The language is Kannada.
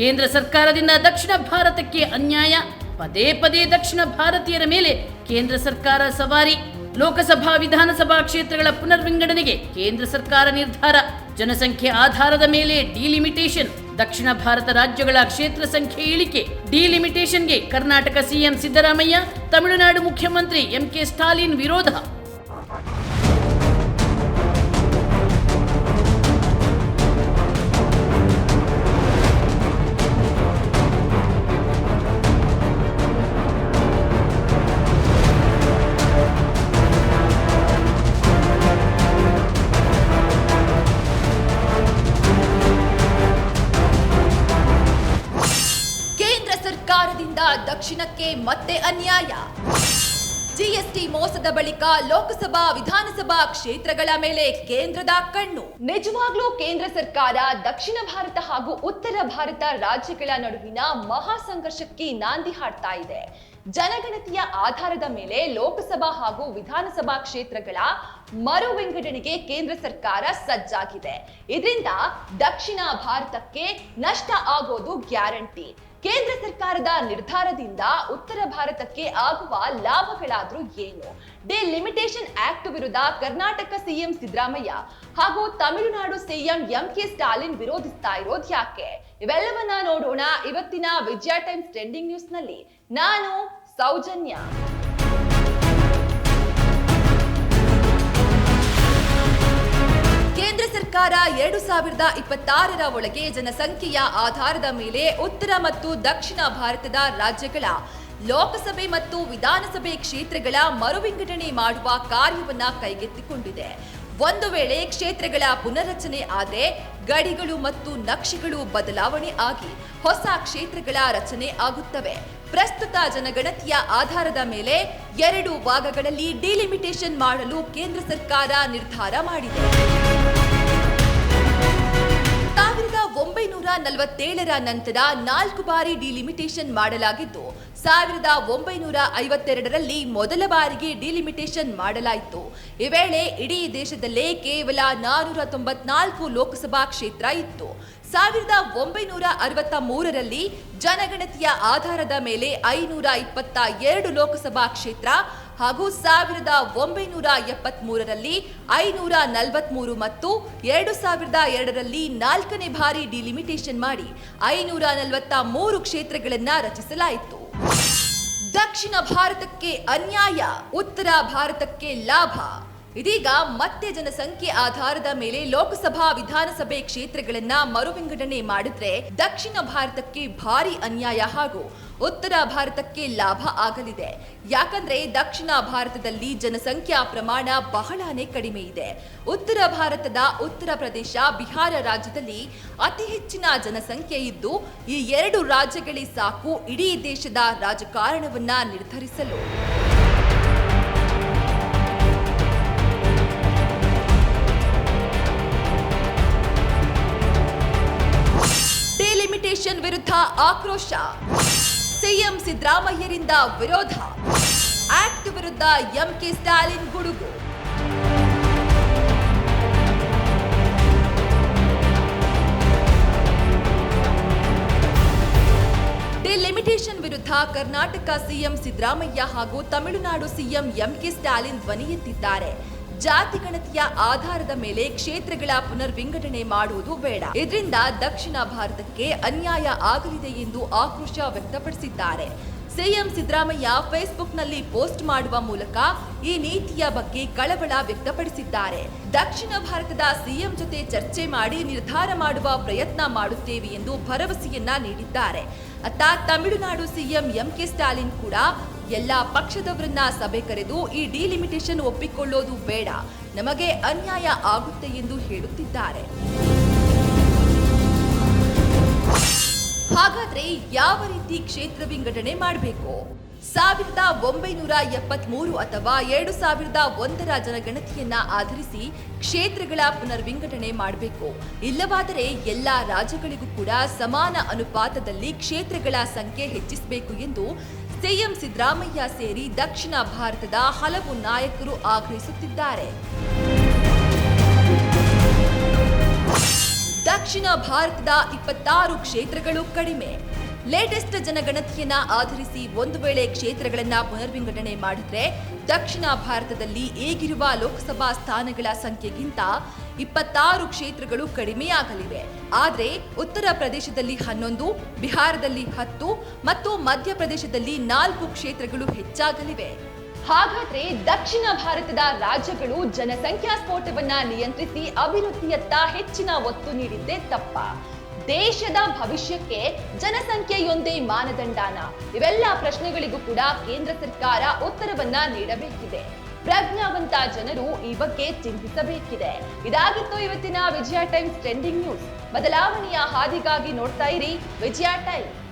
ಕೇಂದ್ರ ಸರ್ಕಾರದಿಂದ ದಕ್ಷಿಣ ಭಾರತಕ್ಕೆ ಅನ್ಯಾಯ, ಪದೇ ಪದೇ ದಕ್ಷಿಣ ಭಾರತೀಯರ ಮೇಲೆ ಕೇಂದ್ರ ಸರ್ಕಾರ ಸವಾರಿ. ಲೋಕಸಭಾ, ವಿಧಾನಸಭಾ ಕ್ಷೇತ್ರಗಳ ಪುನರ್ವಿಂಗಡಣೆಗೆ ಕೇಂದ್ರ ಸರ್ಕಾರ ನಿರ್ಧಾರ. ಜನಸಂಖ್ಯೆ ಆಧಾರದ ಮೇಲೆ ಡಿಲಿಮಿಟೇಷನ್ ದಕ್ಷಿಣ ಭಾರತ ರಾಜ್ಯಗಳ ಕ್ಷೇತ್ರ ಸಂಖ್ಯೆ ಇಳಿಕೆ. ಡಿಲಿಮಿಟೇಷನ್ಗೆ ಕರ್ನಾಟಕ ಸಿಎಂ ಸಿದ್ದರಾಮಯ್ಯ, ತಮಿಳುನಾಡು ಮುಖ್ಯಮಂತ್ರಿ ಎಂಕೆ ಸ್ಟಾಲಿನ್ ವಿರೋಧ. ದಕ್ಷಿಣಕ್ಕೆ ಮತ್ತೆ ಅನ್ಯಾಯ. ಜಿಎಸ್ಟಿ ಮೋಸದ ಬಳಿಕ ಲೋಕಸಭಾ, ವಿಧಾನಸಭಾ ಕ್ಷೇತ್ರಗಳ ಮೇಲೆ ಕೇಂದ್ರದ ಕಣ್ಣು. ನಿಜವಾಗ್ಲೂ ಕೇಂದ್ರ ಸರ್ಕಾರ ದಕ್ಷಿಣ ಭಾರತ ಹಾಗೂ ಉತ್ತರ ಭಾರತ ರಾಜ್ಯಗಳ ನಡುವಿನ ಮಹಾ ಸಂಘರ್ಷಕ್ಕೆ ನಾಂದಿ ಹಾಡ್ತಾ ಇದೆ. ಜನಗಣತಿಯ ಆಧಾರದ ಮೇಲೆ ಲೋಕಸಭಾ ಹಾಗೂ ವಿಧಾನಸಭಾ ಕ್ಷೇತ್ರಗಳ ಮರು ವಿಂಗಡಣೆಗೆ ಕೇಂದ್ರ ಸರ್ಕಾರ ಸಜ್ಜಾಗಿದೆ. ಇದರಿಂದ ದಕ್ಷಿಣ ಭಾರತಕ್ಕೆ ನಷ್ಟ ಆಗೋದು ಗ್ಯಾರಂಟಿ. ಕೇಂದ್ರ ಸರ್ಕಾರದ ನಿರ್ಧಾರದಿಂದ ಉತ್ತರ ಭಾರತಕ್ಕೆ ಆಗುವ ಲಾಭಗಳಾದ್ರೂ ಏನು? ಡಿಲಿಮಿಟೇಷನ್ ಆಕ್ಟ್ ವಿರುದ್ಧ ಕರ್ನಾಟಕ ಸಿಎಂ ಸಿದ್ದರಾಮಯ್ಯ ಹಾಗೂ Tamil Nadu CM M K Stalin ವಿರೋಧಿಸ್ತಾ ಇರೋದು ಯಾಕೆ? ಇವೆಲ್ಲವನ್ನ ನೋಡೋಣ ಇವತ್ತಿನ ವಿಜಯ ಟೈಮ್ಸ್ ಟ್ರೆಂಡಿಂಗ್ ನ್ಯೂಸ್ನಲ್ಲಿ ನಾನು ಸೌಜನ್ಯ. ಸರ್ಕಾರ ಎರಡು ಸಾವಿರದ ಇಪ್ಪತ್ತಾರರ ಒಳಗೆ ಜನಸಂಖ್ಯೆಯ ಆಧಾರದ ಮೇಲೆ ಉತ್ತರ ಮತ್ತು ದಕ್ಷಿಣ ಭಾರತದ ರಾಜ್ಯಗಳ ಲೋಕಸಭೆ ಮತ್ತು ವಿಧಾನಸಭೆ ಕ್ಷೇತ್ರಗಳ ಮರುವಿಂಗಡಣೆ ಮಾಡುವ ಕಾರ್ಯವನ್ನು ಕೈಗೆತ್ತಿಕೊಂಡಿದೆ. ಒಂದು ವೇಳೆ ಕ್ಷೇತ್ರಗಳ ಪುನರ್ರಚನೆ ಆದರೆ ಗಡಿಗಳು ಮತ್ತು ನಕ್ಷೆಗಳು ಬದಲಾವಣೆ ಆಗಿ ಹೊಸ ಕ್ಷೇತ್ರಗಳ ರಚನೆ ಆಗುತ್ತವೆ. ಪ್ರಸ್ತುತ ಜನಗಣತಿಯ ಆಧಾರದ ಮೇಲೆ ಎರಡು ಭಾಗಗಳಲ್ಲಿ ಡಿಲಿಮಿಟೇಷನ್ ಮಾಡಲು ಕೇಂದ್ರ ಸರ್ಕಾರ ನಿರ್ಧಾರ ಮಾಡಿದೆ. ಒಂಬೈನೂರ ನಲವತ್ತೇಳರ ನಂತರ ನಾಲ್ಕು ಬಾರಿ ಡಿಲಿಮಿಟೇಷನ್ ಮಾಡಲಾಗಿದ್ದು ಸಾವಿರದ ಒಂಬೈನೂರ ಐವತ್ತೆರಡರಲ್ಲಿ ಮೊದಲ ಬಾರಿಗೆ ಡಿಲಿಮಿಟೇಷನ್ ಮಾಡಲಾಯಿತು. ಈ ವೇಳೆ ಇಡೀ ದೇಶದಲ್ಲೇ ಕೇವಲ ನಾನೂರ ತೊಂಬತ್ನಾಲ್ಕು ಲೋಕಸಭಾ ಕ್ಷೇತ್ರ ಇತ್ತು. ಸಾವಿರದ ಒಂಬೈನೂರ ಅರವತ್ತ ಮೂರರಲ್ಲಿ ಜನಗಣತಿಯ ಆಧಾರದ ಮೇಲೆ ಐನೂರ ಇಪ್ಪತ್ತ ಎರಡು ಲೋಕಸಭಾ ಕ್ಷೇತ್ರ ಹಾಗೂ ಸಾವಿರದ ಒಂಬೈನೂರ ಎಪ್ಪತ್ತ್ ಮೂರರಲ್ಲಿ ಐನೂರ ನಲವತ್ಮೂರು ಮತ್ತು ಎರಡು ಸಾವಿರದ ಎರಡರಲ್ಲಿ ನಾಲ್ಕನೇ ಬಾರಿ ಡಿಲಿಮಿಟೇಷನ್ ಮಾಡಿ ಐನೂರ ನಲವತ್ತ ಮೂರು ಕ್ಷೇತ್ರಗಳನ್ನು ರಚಿಸಲಾಯಿತು. ದಕ್ಷಿಣ ಭಾರತಕ್ಕೆ ಅನ್ಯಾಯ, ಉತ್ತರ ಭಾರತಕ್ಕೆ ಲಾಭ. ಇದೀಗ ಮತ್ತೆ ಜನಸಂಖ್ಯೆ ಆಧಾರದ ಮೇಲೆ ಲೋಕಸಭಾ ವಿಧಾನಸಭೆ ಕ್ಷೇತ್ರಗಳನ್ನ ಮರುವಿಂಗಡಣೆ ಮಾಡಿದ್ರೆ ದಕ್ಷಿಣ ಭಾರತಕ್ಕೆ ಭಾರಿ ಅನ್ಯಾಯ ಹಾಗೂ ಉತ್ತರ ಭಾರತಕ್ಕೆ ಲಾಭ ಆಗಲಿದೆ. ಯಾಕಂದ್ರೆ ದಕ್ಷಿಣ ಭಾರತದಲ್ಲಿ ಜನಸಂಖ್ಯಾ ಪ್ರಮಾಣ ಬಹಳಾನೇ ಕಡಿಮೆ ಇದೆ. ಉತ್ತರ ಭಾರತದ ಉತ್ತರ ಪ್ರದೇಶ ಬಿಹಾರ ರಾಜ್ಯದಲ್ಲಿ ಅತಿ ಹೆಚ್ಚಿನ ಜನಸಂಖ್ಯೆ ಇದ್ದು, ಈ ಎರಡು ರಾಜ್ಯಗಳೇ ಸಾಕು ಇಡೀ ದೇಶದ ರಾಜಕಾರಣವನ್ನ ನಿರ್ಧರಿಸಲು. ಆಕ್ರೋಶ. ಸಿಎಂ ಸಿದ್ದರಾಮಯ್ಯರಿಂದ ವಿರೋಧ. ಆಕ್ಟ್ ವಿರುದ್ಧ ಎಂಕೆ ಸ್ಟಾಲಿನ್ ಗುಡುಗು. ಡಿಲಿಮಿಟೇಷನ್ ವಿರುದ್ಧ ಕರ್ನಾಟಕ ಸಿಎಂ ಸಿದ್ದರಾಮಯ್ಯ ಹಾಗೂ ತಮಿಳುನಾಡು ಸಿಎಂ ಎಂಕೆ ಸ್ಟಾಲಿನ್ ಧ್ವನಿ ಎತ್ತಿದ್ದಾರೆ. ಜಾತಿ ಗಣತಿಯ ಆಧಾರದ ಮೇಲೆ ಕ್ಷೇತ್ರಗಳ ಪುನರ್ವಿಂಗಡಣೆ ಮಾಡುವುದು ಬೇಡ. ಇದರಿಂದ ದಕ್ಷಿಣ ಭಾರತಕ್ಕೆ ಅನ್ಯಾಯ ಆಗಲಿದೆ ಎಂದು ಆಕ್ರೋಶ ವ್ಯಕ್ತಪಡಿಸಿದ್ದಾರೆ. ಸಿಎಂ ಸಿದ್ದರಾಮಯ್ಯ ಫೇಸ್ಬುಕ್ನಲ್ಲಿ ಪೋಸ್ಟ್ ಮಾಡುವ ಮೂಲಕ ಈ ನೀತಿಯ ಬಗ್ಗೆ ಕಳವಳ ವ್ಯಕ್ತಪಡಿಸಿದ್ದಾರೆ. ದಕ್ಷಿಣ ಭಾರತದ ಸಿಎಂ ಜೊತೆ ಚರ್ಚೆ ಮಾಡಿ ನಿರ್ಧಾರ ಮಾಡುವ ಪ್ರಯತ್ನ ಮಾಡುತ್ತೇವೆ ಎಂದು ಭರವಸೆಯನ್ನ ನೀಡಿದ್ದಾರೆ. ಅತ್ತ ತಮಿಳುನಾಡು ಸಿಎಂ ಎಂಕೆ ಸ್ಟಾಲಿನ್ ಕೂಡ ಎಲ್ಲಾ ಪಕ್ಷದವರನ್ನ ಸಭೆ ಕರೆದು ಈ ಡಿಲಿಮಿಟೇಷನ್ ಒಪ್ಪಿಕೊಳ್ಳೋದು ಬೇಡ. ನಮಗೆ ಅನ್ಯಾಯ ಆಗುತ್ತೆ ಎಂದು ಹೇಳುತ್ತಿದ್ದಾರೆ. ಹಾಗಾದ್ರೆ ಯಾವ ರೀತಿ ಕ್ಷೇತ್ರ ವಿಂಗಡಣೆ ಮಾಡಬೇಕು? ಸಾವಿರದ ಒಂಬೈನೂರ ಎಪ್ಪತ್ಮೂರು ಅಥವಾ ಎರಡು ಸಾವಿರದ ಒಂದರ ಜನಗಣತಿಯನ್ನ ಆಧರಿಸಿ ಕ್ಷೇತ್ರಗಳ ಪುನರ್ವಿಂಗಡಣೆ ಮಾಡಬೇಕು. ಇಲ್ಲವಾದರೆ ಎಲ್ಲಾ ರಾಜ್ಯಗಳಿಗೂ ಕೂಡ ಸಮಾನ ಅನುಪಾತದಲ್ಲಿ ಕ್ಷೇತ್ರಗಳ ಸಂಖ್ಯೆ ಹೆಚ್ಚಿಸಬೇಕು ಎಂದು ಸಿಎಂ ಸಿದ್ದರಾಮಯ್ಯ ಸೇರಿ ದಕ್ಷಿಣ ಭಾರತದ ಹಲವು ನಾಯಕರು ಆಗ್ರಹಿಸುತ್ತಿದ್ದಾರೆ. ದಕ್ಷಿಣ ಭಾರತದ ಇಪ್ಪತ್ತಾರು ಕ್ಷೇತ್ರಗಳು ಕಡಿಮೆ. ಲೇಟೆಸ್ಟ್ ಜನಗಣತಿಯನ್ನ ಆಧರಿಸಿ ಒಂದು ವೇಳೆ ಕ್ಷೇತ್ರಗಳನ್ನ ಪುನರ್ವಿಂಗಡಣೆ ಮಾಡಿದ್ರೆ ದಕ್ಷಿಣ ಭಾರತದಲ್ಲಿ ಈಗಿರುವ ಲೋಕಸಭಾ ಸ್ಥಾನಗಳ ಸಂಖ್ಯೆಗಿಂತ ಇಪ್ಪತ್ತಾರು ಕ್ಷೇತ್ರಗಳು ಕಡಿಮೆಯಾಗಲಿವೆ ಆದರೆ ಉತ್ತರ ಪ್ರದೇಶದಲ್ಲಿ ಹನ್ನೊಂದು, ಬಿಹಾರದಲ್ಲಿ ಹತ್ತು ಮತ್ತು ಮಧ್ಯಪ್ರದೇಶದಲ್ಲಿ ನಾಲ್ಕು ಕ್ಷೇತ್ರಗಳು ಹೆಚ್ಚಾಗಲಿವೆ. ಹಾಗಾದ್ರೆ ದಕ್ಷಿಣ ಭಾರತದ ರಾಜ್ಯಗಳು ಜನಸಂಖ್ಯಾ ಸ್ಫೋಟವನ್ನ ನಿಯಂತ್ರಿಸಿ ಅಭಿವೃದ್ಧಿಯತ್ತ ಹೆಚ್ಚಿನ ಒತ್ತು ನೀಡಿದ್ದೇ ತಪ್ಪ. ದೇಶದ ಭವಿಷ್ಯಕ್ಕೆ ಜನಸಂಖ್ಯೆಯೊಂದೇ ಮಾನದಂಡಾನ. ಇವೆಲ್ಲ ಪ್ರಶ್ನೆಗಳಿಗೂ ಕೂಡ ಕೇಂದ್ರ ಸರ್ಕಾರ ಉತ್ತರವನ್ನ ನೀಡಬೇಕಿದೆ. ಪ್ರಜ್ಞಾವಂತ ಜನರು ಈ ಬಗ್ಗೆ ಚಿಂತಿಸಬೇಕಿದೆ. ಇದಾಗಿತ್ತು ಇವತ್ತಿನ ವಿಜಯ ಟೈಮ್ಸ್ ಟ್ರೆಂಡಿಂಗ್ ನ್ಯೂಸ್. ಬದಲಾವಣೆಯ ಹಾದಿಗಾಗಿ ನೋಡ್ತಾ ಇರಿ ವಿಜಯ ಟೈಮ್ಸ್.